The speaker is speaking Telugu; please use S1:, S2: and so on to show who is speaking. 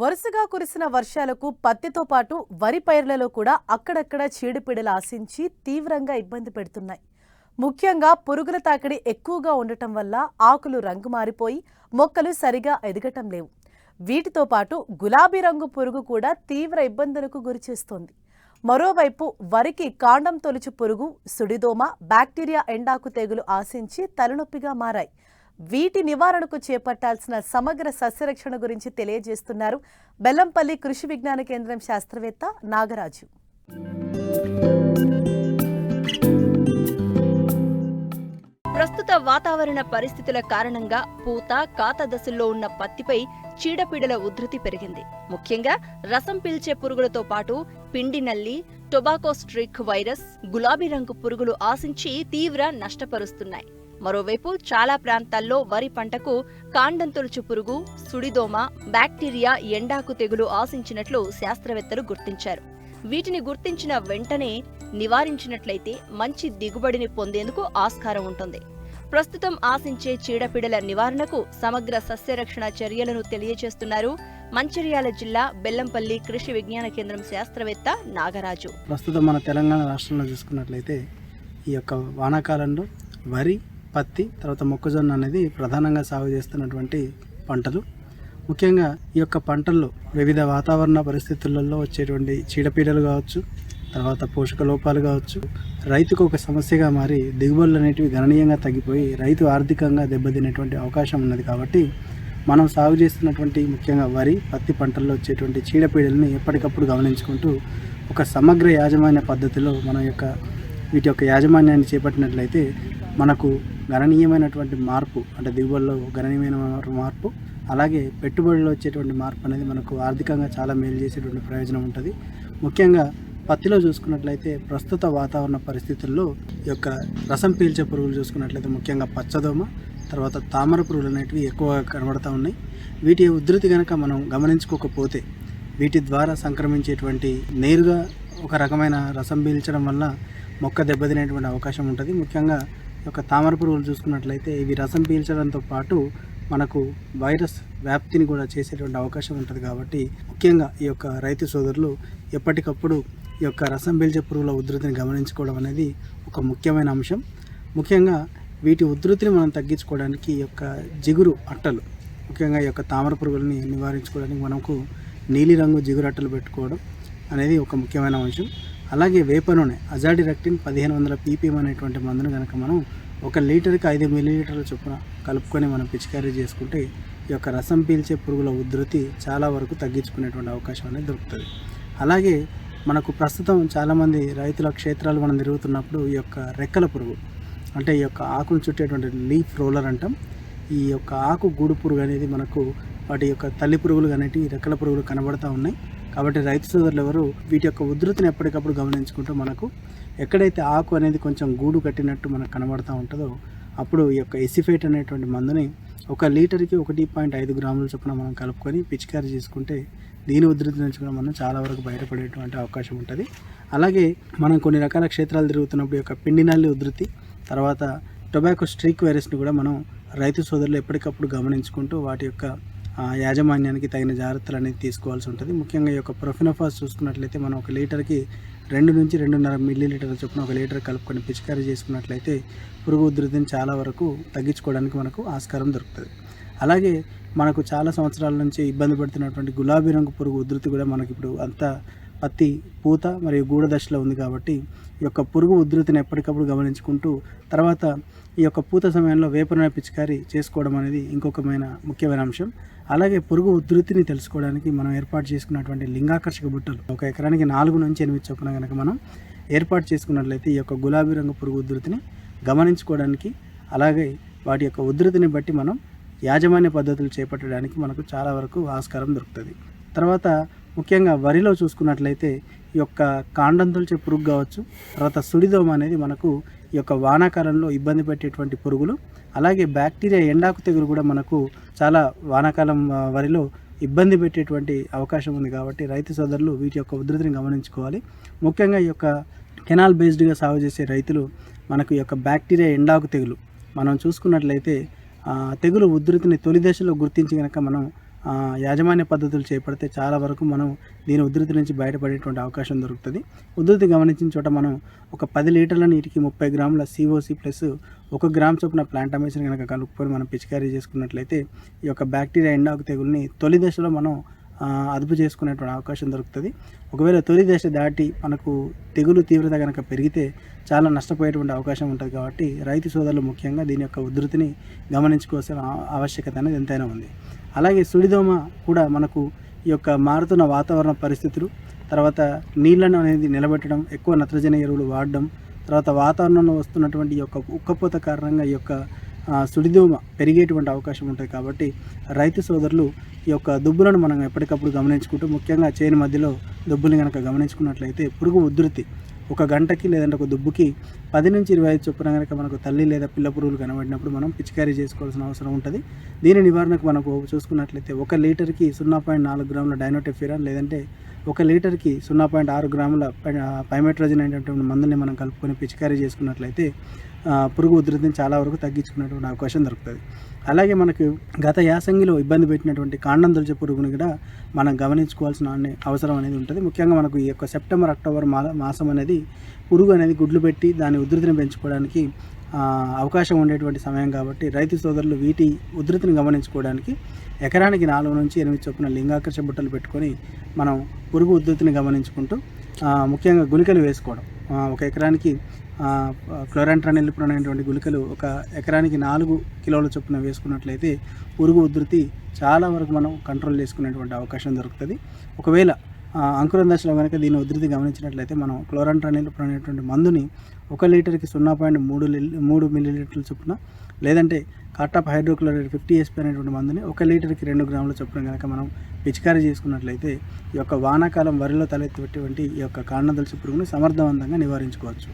S1: వరుసగా కురిసిన వర్షాలకు పత్తితో పాటు వరి పైర్లలో కూడా అక్కడక్కడ చీడపీడలు ఆశించి తీవ్రంగా ఇబ్బంది పెడుతున్నాయి. ముఖ్యంగా పురుగుల తాకిడి ఎక్కువగా ఉండటం వల్ల ఆకులు రంగు మారిపోయి మొక్కలు సరిగా ఎదగటం లేవు. వీటితో పాటు గులాబీ రంగు పురుగు కూడా తీవ్ర ఇబ్బందులకు గురిచేస్తోంది మరోవైపు వరికి కాండం తొలుచు పురుగు సుడిదోమ బ్యాక్టీరియా ఎండాకు తెగులు ఆశించి తలనొప్పిగా మారాయి. వీటి నివారణకు చేపట్టాల్సిన సమగ్ర సస్యరక్షణ గురించి తెలియజేస్తున్నారు బెల్లంపల్లి కృషి విజ్ఞాన కేంద్రం శాస్త్రవేత్త నాగరాజు.
S2: ప్రస్తుత వాతావరణ పరిస్థితుల కారణంగా పూత కాత దశల్లో ఉన్న పత్తిపై చీడపీడల ఉధృతి పెరిగింది. ముఖ్యంగా రసం పీల్చే పురుగులతో పాటు పిండి నల్లి టొబాకో స్ట్రిక్ వైరస్ గులాబీ రంగు పురుగులు ఆశించి తీవ్ర నష్టపరుస్తున్నాయి. మరోవైపు చాలా ప్రాంతాల్లో వరి పంటకు కాండంతులుచు పురుగు సుడిదోమ బ్యాక్టీరియా ఎండాకు తెగులు ఆశించినట్లు శాస్త్రవేత్తలు గుర్తించారు. వీటిని గుర్తించిన వెంటనే నివారించినట్లయితే మంచి దిగుబడిని పొందేందుకు ఆస్కారం ఉంటుంది. ప్రస్తుతం ఆశించే చీడపీడల నివారణకు సమగ్ర సస్యరక్షణ చర్యలను తెలియజేస్తున్నారు మంచిర్యాల జిల్లా బెల్లంపల్లి కృషి విజ్ఞాన కేంద్రం శాస్త్రవేత్త నాగరాజు.
S3: ప్రస్తుతం మన తెలంగాణ రాష్ట్రంలో చూసుకున్నట్లయితే ఈ యొక్క వానాకాలంలో వరి పత్తి తర్వాత మొక్కజొన్న అనేది ప్రధానంగా సాగు చేస్తున్నటువంటి పంటలు. ముఖ్యంగా ఈ యొక్క పంటల్లో వివిధ వాతావరణ పరిస్థితులలో వచ్చేటువంటి చీడపీడలు కావచ్చు తర్వాత పోషక లోపాలు కావచ్చు రైతుకు ఒక సమస్యగా మారి దిగుబడులు అనేటివి గణనీయంగా తగ్గిపోయి రైతు ఆర్థికంగా దెబ్బతినేటువంటి అవకాశం ఉన్నది కాబట్టి మనం సాగు చేస్తున్నటువంటి ముఖ్యంగా వరి పత్తి పంటల్లో వచ్చేటువంటి చీడపీడల్ని ఎప్పటికప్పుడు గమనించుకుంటూ ఒక సమగ్ర యాజమాన్య పద్ధతిలో మన యొక్క వీటి యొక్క యాజమాన్యాన్ని చేపట్టినట్లయితే మనకు గణనీయమైనటువంటి మార్పు అంటే దిగుబడిలో గణనీయమైన మార్పు అలాగే పెట్టుబడిలో వచ్చేటువంటి మార్పు అనేది మనకు ఆర్థికంగా చాలా మేలు చేసేటువంటి ప్రయోజనం ఉంటుంది. ముఖ్యంగా పత్తిలో చూసుకున్నట్లయితే ప్రస్తుత వాతావరణ పరిస్థితుల్లో ఈ యొక్క రసం పీల్చే పురుగులు చూసుకున్నట్లయితే ముఖ్యంగా పచ్చదోమ తర్వాత తామర పురుగులు అనేటివి ఎక్కువగా కనబడుతూ ఉన్నాయి. వీటి ఉధృతి కనుక మనం గమనించుకోకపోతే వీటి ద్వారా సంక్రమించేటువంటి నేరుగా ఒక రకమైన రసం పీల్చడం వల్ల మొక్క దెబ్బతినేటువంటి అవకాశం ఉంటుంది. ముఖ్యంగా యొక్క తామర పురుగులు చూసుకున్నట్లయితే ఇవి రసం పీల్చడంతో పాటు మనకు వైరస్ వ్యాప్తిని కూడా చేసేటువంటి అవకాశం ఉంటుంది కాబట్టి ముఖ్యంగా ఈ యొక్క రైతు సోదరులు ఎప్పటికప్పుడు ఈ యొక్క రసం పీల్చే పురుగుల ఉధృతిని గమనించుకోవడం అనేది ఒక ముఖ్యమైన అంశం. ముఖ్యంగా వీటి ఉధృతిని మనం తగ్గించుకోవడానికి ఈ యొక్క జిగురు అట్టలు ముఖ్యంగా ఈ యొక్క తామర పురుగులని నివారించుకోవడానికి మనకు నీలిరంగు జిగురు అట్టలు పెట్టుకోవడం అనేది ఒక ముఖ్యమైన అంశం. అలాగే వేప నూనె అజాడిరెక్టిన్ పదిహేను వందల పీపీఎం అనేటువంటి మందును కనుక మనం ఒక లీటర్కి ఐదు మిల్లీలీటర్ల చొప్పున కలుపుకొని మనం పిచికారీ చేసుకుంటే ఈ యొక్క రసం పీల్చే పురుగుల ఉధృతి చాలా వరకు తగ్గించుకునేటువంటి అవకాశం అనేది దొరుకుతుంది. అలాగే మనకు ప్రస్తుతం చాలామంది రైతుల క్షేత్రాలు మనం తిరుగుతున్నప్పుడు ఈ యొక్క రెక్కల పురుగు అంటే ఈ యొక్క ఆకును చుట్టేటువంటి లీఫ్ రోలర్ అంటాం. ఈ యొక్క ఆకు గూడు పురుగు అనేది మనకు వాటి యొక్క తల్లి పురుగులు అనేటివి రెక్కల పురుగులు కనబడతా ఉన్నాయి. కాబట్టి రైతు సోదరులు ఎవరు వీటి యొక్క ఉధృతిని ఎప్పటికప్పుడు గమనించుకుంటూ మనకు ఎక్కడైతే ఆకు అనేది కొంచెం గూడు కట్టినట్టు మనకు కనబడతా ఉంటుందో అప్పుడు ఈ యొక్క ఎసిఫేట్ అనేటువంటి మందుని ఒక లీటర్కి ఒకటి పాయింట్ ఐదు గ్రాముల చొప్పున మనం కలుపుకొని పిచికారీ చేసుకుంటే దీని ఉధృతి నుంచి కూడా మనం చాలా వరకు బయటపడేటువంటి అవకాశం ఉంటుంది. అలాగే మనం కొన్ని రకాల క్షేత్రాలు తిరుగుతున్నప్పుడు యొక్క పిండి నల్లి ఉధృతి తర్వాత టొబాకో స్ట్రీక్ వైరస్ని కూడా మనం రైతు సోదరులు ఎప్పటికప్పుడు గమనించుకుంటూ వాటి యొక్క యాజమాన్యానికి తగిన జాగ్రత్తలు అనేది తీసుకోవాల్సి ఉంటుంది. ముఖ్యంగా ఈ యొక్క ప్రొఫినోఫాస్ చూసుకున్నట్లయితే మనం ఒక లీటర్కి రెండు నుంచి రెండున్నర మిల్లీ లీటర్ల చొప్పున ఒక లీటర్ కలుపుకొని పిచికారీ చేసుకున్నట్లయితే పురుగు ఉధృతిని చాలా వరకు తగ్గించుకోవడానికి మనకు ఆస్కారం దొరుకుతుంది. అలాగే మనకు చాలా సంవత్సరాల నుంచి ఇబ్బంది పడుతున్నటువంటి గులాబీ రంగు పురుగు ఉధృతి కూడా మనకి ఇప్పుడు అంతా పత్తి పూత మరియు గూడ దశలో ఉంది కాబట్టి ఈ యొక్క పురుగు ఉధృతిని ఎప్పటికప్పుడు గమనించుకుంటూ తర్వాత ఈ యొక్క పూత సమయంలో వేపనూనె పిచికారీ చేసుకోవడం అనేది ఇంకొకమైన ముఖ్యమైన అంశం. అలాగే పురుగు ఉధృతిని తెలుసుకోవడానికి మనం ఏర్పాటు చేసుకున్నటువంటి లింగాకర్షక బుట్టలు. ఒక ఎకరానికి నాలుగు నుంచి ఎనిమిది చొప్పున కనుక మనం ఏర్పాటు చేసుకున్నట్లయితే ఈ యొక్క గులాబీ రంగు పురుగు ఉధృతిని గమనించుకోవడానికి అలాగే వాటి యొక్క ఉధృతిని బట్టి మనం యాజమాన్య పద్ధతులు చేపట్టడానికి మనకు చాలా వరకు ఆస్కారం దొరుకుతుంది. తర్వాత ముఖ్యంగా వరిలో చూసుకున్నట్లయితే ఈ యొక్క కాండం తొలిచే పురుగు కావచ్చు తర్వాత సుడిదోమ అనేది మనకు ఈ యొక్క వానాకాలంలో ఇబ్బంది పెట్టేటువంటి పురుగులు అలాగే బ్యాక్టీరియా ఎండాకు తెగులు కూడా మనకు చాలా వానాకాలం వరిలో ఇబ్బంది పెట్టేటువంటి అవకాశం ఉంది కాబట్టి రైతు సోదరులు వీటి యొక్క ఉధృతిని గమనించుకోవాలి. ముఖ్యంగా ఈ యొక్క కెనాల్ బేస్డ్గా సాగు చేసే రైతులు మనకు ఈ యొక్క బ్యాక్టీరియా ఎండాకు తెగులు. మనం చూసుకున్నట్లయితే తెగులు ఉధృతిని తొలి దశలో గుర్తించి కనుక మనం యాజమాన్య పద్ధతులు చేపడితే చాలా వరకు మనం దీని ఉధృతి నుంచి బయటపడేటువంటి అవకాశం దొరుకుతుంది. ఉధృతి గమనించిన చోట మనం ఒక పది లీటర్ల నీటికి ముప్పై గ్రాముల సిఓసి ప్లస్ ఒక గ్రామ్ చొప్పున ప్లాంట్ అమేషన్ కనుక కలుపుకొని మనం పిచికారీ చేసుకున్నట్లయితే ఈ యొక్క బ్యాక్టీరియా ఎండాకు తెగుల్ని తొలి దశలో మనం అదుపు చేసుకునేటువంటి అవకాశం దొరుకుతుంది. ఒకవేళ తొలి దశ దాటి మనకు తెగులు తీవ్రత కనుక పెరిగితే చాలా నష్టపోయేటువంటి అవకాశం ఉంటుంది కాబట్టి రైతు సోదరులు ముఖ్యంగా దీని యొక్క ఉధృతిని గమనించుకోవాల్సిన ఆవశ్యకత అనేది ఎంతైనా ఉంది. అలాగే సుడిదోమ కూడా మనకు ఈ యొక్క మారుతున్న వాతావరణ పరిస్థితులు తర్వాత నీళ్ళను అనేది నిలబెట్టడం ఎక్కువ నత్రజని ఎరువులు వాడడం తర్వాత వాతావరణంలో వస్తున్నటువంటి ఈ యొక్క ఉక్కపోత కారణంగా ఈ యొక్క సుడిదోమ పెరిగేటువంటి అవకాశం ఉంటుంది కాబట్టి రైతు సోదరులు ఈ యొక్క దుబ్బులను మనం ఎప్పటికప్పుడు గమనించుకుంటూ ముఖ్యంగా చేను మధ్యలో దుబ్బుని కనుక గమనించుకున్నట్లయితే పురుగు ఉధృతి ఒక గంటకి లేదంటే ఒక దుబ్బుకి పది నుంచి ఇరవై ఐదు చొప్పున కనుక మనకు తల్లి లేదా పిల్ల పురుగులు కనబడినప్పుడు మనం పిచికారీ చేసుకోవాల్సిన అవసరం ఉంటుంది. దీని నివారణకు మనకు చూసుకున్నట్లయితే ఒక లీటర్కి సున్నా పాయింట్ నాలుగు గ్రాముల డైనోటెఫిరాన్ లేదంటే ఒక లీటర్కి సున్నా పాయింట్ ఆరు గ్రాముల పైమెట్రోజన్ అనేటువంటి మందుల్ని మనం కలుపుకొని పిచికారీ చేసుకున్నట్లయితే పురుగు ఉధృతిని చాలా వరకు తగ్గించుకునేటువంటి అవకాశం దొరుకుతుంది. అలాగే మనకు గత యాసంగిలో ఇబ్బంది పెట్టినటువంటి కాండం దొరిచే పురుగుని కూడా మనం గమనించుకోవాల్సిన అవసరం అనేది ఉంటుంది. ముఖ్యంగా మనకు ఈ యొక్క సెప్టెంబర్ అక్టోబర్ మాసం అనేది పురుగు అనేది గుడ్లు పెట్టి దాని ఉధృతిని పెంచుకోవడానికి అవకాశం ఉండేటువంటి సమయం కాబట్టి రైతు సోదరులు వీటి ఉధృతిని గమనించుకోవడానికి ఎకరానికి నాలుగు నుంచి ఎనిమిది చొప్పున లింగాకర్ష బుట్టలు పెట్టుకొని మనం పురుగు ఉధృతిని గమనించుకుంటూ ముఖ్యంగా గుళికలు వేసుకోవడం. ఒక ఎకరానికి క్లోరాంట్రానిల్ అనేటువంటి గుళికలు ఒక ఎకరానికి నాలుగు కిలోల చొప్పున వేసుకున్నట్లయితే పురుగు ఉధృతి చాలా వరకు మనం కంట్రోల్ చేసుకునేటువంటి అవకాశం దొరుకుతుంది. ఒకవేళ అంకురం దశలో కనుక దీని ఉధృతి గమనించినట్లయితే మనం క్లోరాంట్రానిల్ అనేటువంటి మందుని ఒక లీటర్కి సున్నా పాయింట్ మూడు మూడు మిల్లీ లీటర్ల చొప్పున లేదంటే కాటాప్ హైడ్రోక్లోరైడ్ ఫిఫ్టీ ఎస్పీ అనేటువంటి మందుని ఒక లీటర్కి రెండు గ్రాముల చొప్పున కనుక మనం పిచికారీ చేసుకున్నట్లయితే ఈ యొక్క వానాకాలం వరిలో తలెత్తేటువంటి ఈ యొక్క కాండదలసి పురుగును సమర్థవంతంగా నివారించుకోవచ్చు.